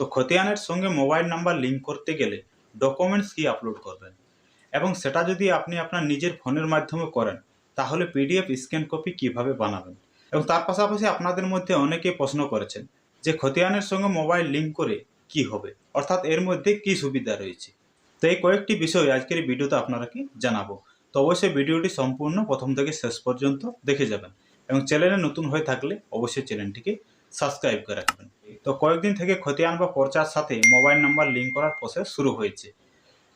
তো খতিয়ানের সঙ্গে mobile number link করতে গেলে ডকুমেন্টস কি আপলোড করবেন? এবং সেটা যদি আপনি আপনার নিজের ফোনের মাধ্যমে করেন, তাহলে পিডিএফ স্ক্যান কপি কীভাবে বানাবেন? এবং তার পাশাপাশি আপনাদের মধ্যে অনেকেই প্রশ্ন করেছেন যে খতিয়ানের সঙ্গে মোবাইল লিঙ্ক করে কি হবে? অর্থাৎ এর মধ্যে কি সুবিধা রয়েছে? তো এই কয়েকটি বিষয় আজকের এই ভিডিওতে আপনারাকে জানাব? তো অবশ্যই ভিডিওটি সম্পূর্ণ প্রথম থেকে শেষ পর্যন্ত দেখে যাবেন এবং চ্যানেলে নতুন হয়ে থাকলে অবশ্যই চ্যানেলটিকে সাবস্ক্রাইব করে রাখবেন। তো কয়েকদিন থেকে খতিয়ান বা পর্চার সাথে মোবাইল নাম্বার লিঙ্ক করার প্রসেস শুরু হয়েছে।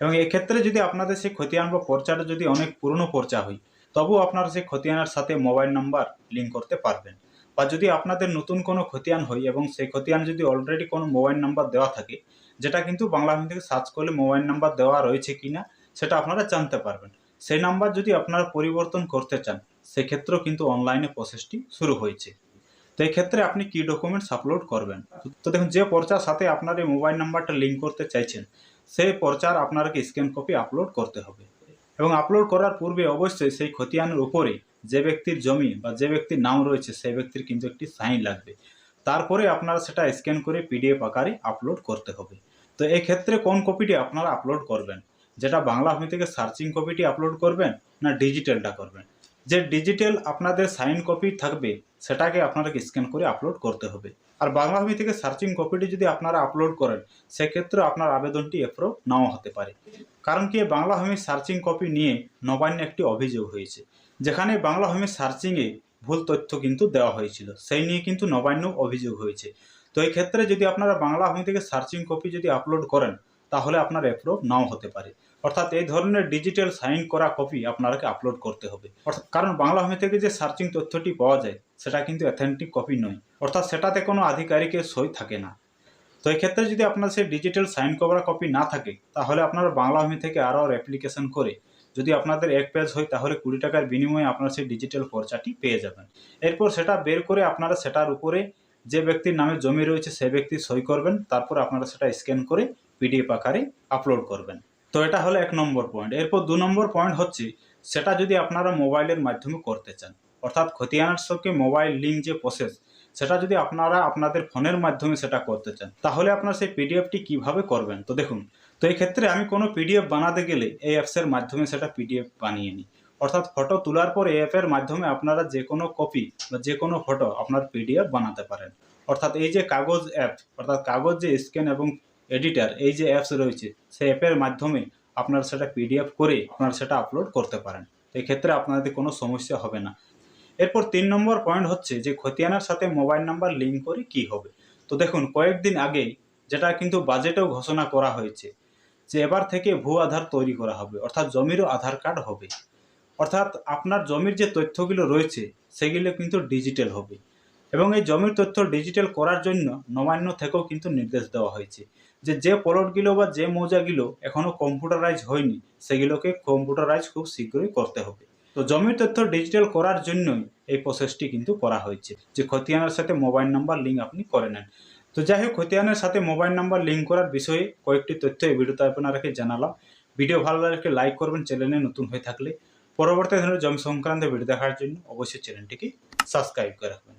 এবং এক্ষেত্রে যদি আপনাদের সেই খতিয়ান বা পর্চাটা যদি অনেক পুরনো পর্চা হয়, তবুও আপনারা সেই খতিয়ানের সাথে মোবাইল নাম্বার লিঙ্ক করতে পারবেন। বা যদি আপনাদের নতুন কোনো খতিয়ান হয় এবং সেই খতিয়ান যদি অলরেডি কোনো মোবাইল নাম্বার দেওয়া থাকে, যেটা কিন্তু বাংলা থেকে সার্চ করলে মোবাইল নাম্বার দেওয়া রয়েছে কি না সেটা আপনারা জানতে পারবেন। সেই নাম্বার যদি আপনারা পরিবর্তন করতে চান, সেক্ষেত্রেও কিন্তু অনলাইনে প্রসেসটি শুরু হয়েছে। তো এই ক্ষেত্রে আপনি কি ডকুমেন্টস আপলোড করবেন? তো দেখুন, যে পর্চার সাথে আপনার এই মোবাইল নাম্বারটা লিঙ্ক করতে চাইছেন, সেই পর্চার আপনাকে স্ক্যান কপি আপলোড করতে হবে। এবং আপলোড করার পূর্বে অবশ্যই সেই খতিয়ানের উপরে যে ব্যক্তির জমি বা যে ব্যক্তির নাম রয়েছে, সেই ব্যক্তির কিন্তু একটি সাইন লাগবে। তারপরে আপনারা সেটা স্ক্যান করে পিডিএফ আকারে আপলোড করতে হবে। তো এই ক্ষেত্রে কোন কপিটি আপনারা আপলোড করবেন? যেটা বাংলা ভূমি থেকে সার্চিং কপিটি আপলোড করবেন না ডিজিটালটা করবেন? যে ডিজিটাল আপনাদের সাইন কপি থাকবে, সেটাকে আপনাকে স্ক্যান করে আপলোড করতে হবে। আর বাংলা ভূমি থেকে সার্চিং কপিটি যদি আপনারা আপলোড করেন, সেক্ষেত্রে আপনার আবেদনটি এপ্রুভ নাও হতে পারে। কারণ কি, বাংলা ভূমি সার্চিং কপি নিয়ে নবান্ন একটি অভিযোগ হয়েছে, যেখানে বাংলা ভূমি সার্চিংয়ে ভুল তথ্য কিন্তু দেওয়া হয়েছিল। সেই নিয়ে কিন্তু নবান্ন অভিযোগ হয়েছে। তো এই ক্ষেত্রে যদি আপনারা বাংলা ভূমি থেকে সার্চিং কপি যদি আপলোড করেন তাহলে আপনার অ্যাপ্রুভ নাও হতে পারে। অর্থাৎ এই ধরনের ডিজিটাল সাইন করা কপি আপনাকে আপলোড করতে হবে। অর্থাৎ কারণ বাংলা ভূমি থেকে যে সার্চিং তথ্যটি পাওয়া যায়, সেটা কিন্তু অথেন্টিক কপি নয়। অর্থাৎ সেটাতে কোনো আধিকারিকের সই থাকে না। তো এই ক্ষেত্রে যদি আপনার সেই ডিজিটাল সাইন করা কপি না থাকে, তাহলে আপনারা বাংলা ভূমি থেকে আরও অ্যাপ্লিকেশন করে যদি আপনাদের এক পেজ হয়, তাহলে কুড়ি টাকার বিনিময়ে আপনারা সেই ডিজিটাল পর্চাটি পেয়ে যাবেন। এরপর সেটা বের করে আপনারা সেটার উপরে যে ব্যক্তির নামে জমি রয়েছে সেই ব্যক্তি সই করবেন। তারপর আপনারা সেটা স্ক্যান করে পিডিএফ আকারে আপলোড করবেন। তো এটা হলো এক নম্বর পয়েন্ট এরপর দু নম্বর পয়েন্ট হচ্ছে, সেটা যদি আপনারা মোবাইলের মাধ্যমে করতে চান, অর্থাৎ খতিয়ানার সঙ্গে মোবাইল লিঙ্ক যে প্রসেস সেটা যদি আপনারা আপনাদের ফোনের মাধ্যমে সেটা করতে চান, তাহলে আপনার সেই পিডিএফটি কীভাবে করবেন? তো দেখুন, তো এই ক্ষেত্রে আমি কোনো পিডিএফ বানাতে গেলে এই অ্যাপসের মাধ্যমে সেটা পিডিএফ বানিয়ে নিই। অর্থাৎ ফটো তোলার পর এই অ্যাপের মাধ্যমে আপনারা যে কোনো কপি বা যে কোনো ফটো আপনার পিডিএফ বানাতে পারেন। অর্থাৎ এই যে কাগজ অ্যাপ অর্থাৎ কাগজ যে স্ক্যান এবং এডিটার এই যে অ্যাপস রয়েছে, সেই অ্যাপের মাধ্যমে আপনারা সেটা পিডিএফ করে আপনারা সেটা আপলোড করতে পারেন। তো এক্ষেত্রে আপনাদের কোনো সমস্যা হবে না। এরপর তিন নম্বর পয়েন্ট হচ্ছে যে খতিয়ানার সাথে মোবাইল নাম্বার লিঙ্ক করে কি হবে। তো দেখুন, কয়েকদিন আগেই যেটা কিন্তু বাজেটেও ঘোষণা করা হয়েছে যে এবার থেকে ভূ আধার তৈরি করা হবে, অর্থাৎ জমিরও আধার কার্ড হবে। অর্থাৎ আপনার জমির যে তথ্যগুলো রয়েছে, সেগুলো কিন্তু ডিজিটাল হবে। এবং এই জমির তথ্য ডিজিটাল করার জন্য নবান্ন থেকেও কিন্তু নির্দেশ দেওয়া হয়েছে। যে যে প্লটগুলো বা যে মৌজাগুলো এখনও কম্পিউটারাইজ হয়নি, সেগুলোকে কম্পিউটারাইজ খুব শীঘ্রই করতে হবে। তো জমির তথ্য ডিজিটাল করার জন্যই এই প্রসেসটি কিন্তু করা হয়েছে। যে খতিয়ানের সাথে মোবাইল নাম্বার লিঙ্ক আপনি করে নেন। তো যাই হোক, খতিয়ানের সাথে মোবাইল নাম্বার লিঙ্ক করার বিষয়ে কয়েকটি তথ্য এই ভিডিওতে আপনারাকে জানালাম। ভিডিও ভালো লাগলে লাইক করবেন চ্যানেলে নতুন হয়ে থাকলে। পরবর্তী ধরনের জমি সংক্রান্ত ভিডিও দেখার জন্য অবশ্যই চ্যানেলটিকে সাবস্ক্রাইব করে রাখবেন।